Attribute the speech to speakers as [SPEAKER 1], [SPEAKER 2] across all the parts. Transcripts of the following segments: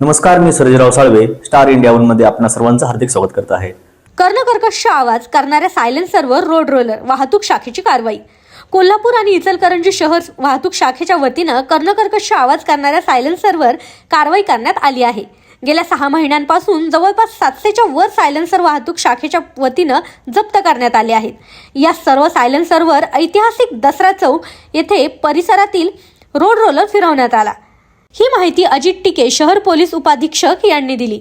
[SPEAKER 1] नमस्कार मी Sarjerao Salve star India वनमध्ये आपणा सर्वांचं हार्दिक स्वागत करत आहे.
[SPEAKER 2] कर्णकर्कश आवाज करणाऱ्या सायलेन्सरवर रोड रोलर वाहतूक शाखेची कारवाई. कोल्हापूर आणि इचलकरंजी शहर वाहतूक शाखेच्या वतीनं कर्णकर्कश आवाज करणाऱ्या सायलेन्सरवर कारवाई करण्यात आली आहे. गेल्या सहा महिन्यांपासून जवळपास सातशेच्या वर सायलेन्सर वाहतूक शाखेच्या वतीनं जप्त करण्यात आले आहेत. या सर्व सायलेन्सरवर ऐतिहासिक दसरा चौक येथे परिसरातील रोड रोलर फिरवण्यात आला. ही माहिती अजित टिके शहर पोलीस उपाधीक्षक यांनी दिली.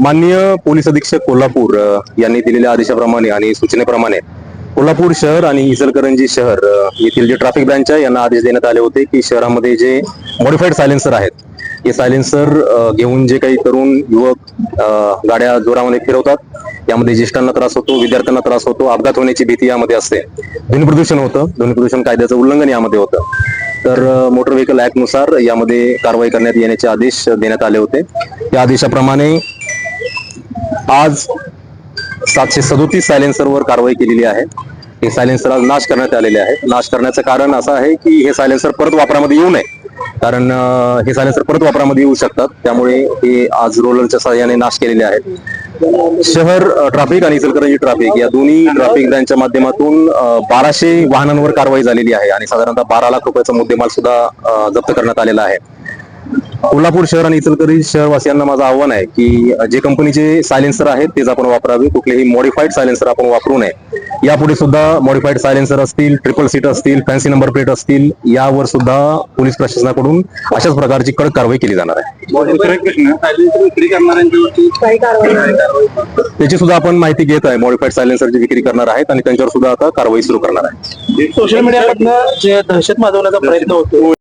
[SPEAKER 3] माननीय पोलीस अधीक्षक कोल्हापूर यांनी दिलेल्या आदेशाप्रमाणे आणि सूचनेप्रमाणे कोल्हापूर शहर आणि इचलकरंजी शहर येथील जे ट्रॅफिक ब्रँच आहे यांना आदेश देण्यात आले होते की शहरामध्ये जे मॉडिफाईड सायलेन्सर आहेत हे सायलेन्सर घेऊन जे काही तरुण युवक गाड्या जोरामध्ये फिरवतात यामध्ये ज्येष्ठांना त्रास होतो विद्यार्थ्यांना त्रास होतो अपघात होण्याची भीती यामध्ये असते. ध्वनी प्रदूषण होतं. ध्वनी प्रदूषण कायद्याचं उल्लंघन यामध्ये होतं. तर मोटर व्हेकल ऍक्टनुसार यामध्ये कारवाई करण्यात येण्याचे आदेश देण्यात आले होते. त्या आदेशाप्रमाणे आज सातशे सदोतीस सायलेन्सरवर कारवाई केलेली आहे. हे सायलेन्सर आज नाश करण्यात आलेले आहे नाश करण्याचं कारण असं आहे की हे सायलेन्सर परत वापरामध्ये येऊ नये. कारण हे सायलेन्सर परत वापरामध्ये येऊ शकतात. त्यामुळे हे आज रोलरच्या सहाय्याने नाश केलेले आहेत. शहर ट्रॅफिक आणि इचलकरंजी ट्रॅफिक या दोन्ही ट्रॅफिक त्यांच्या माध्यमातून बाराशे वाहनांवर कारवाई झालेली आहे आणि साधारणतः बारा लाख रुपयाचा मुद्देमाल सुद्धा जप्त करण्यात आलेला आहे. कोल्हापूर शहर आणि इचलकरंजी शहरवासियांना माझं आव्हान आहे की जे कंपनीचे सायलेन्सर आहेत तेच आपण वापरावे कुठलेही मॉडिफाईड सायलेन्सर आपण वापरू नये. यापुढे सुद्धा मॉडिफाईड सायलेन्सर असतील ट्रिपल सीट असतील फॅन्सी नंबर प्लेट असतील यावर सुद्धा पोलीस प्रशासनाकडून अशाच प्रकारची कडक कारवाई केली जाणार आहे. त्याची सुद्धा आपण माहिती घेत आहे मॉडिफाईड सायलेन्सरची विक्री करणार आहेत आणि त्यांच्यावर सुद्धा आता कारवाई सुरू करणार आहे.
[SPEAKER 4] सोशल मीडियामधनं जे दहशत माजवण्याचा प्रयत्न होतो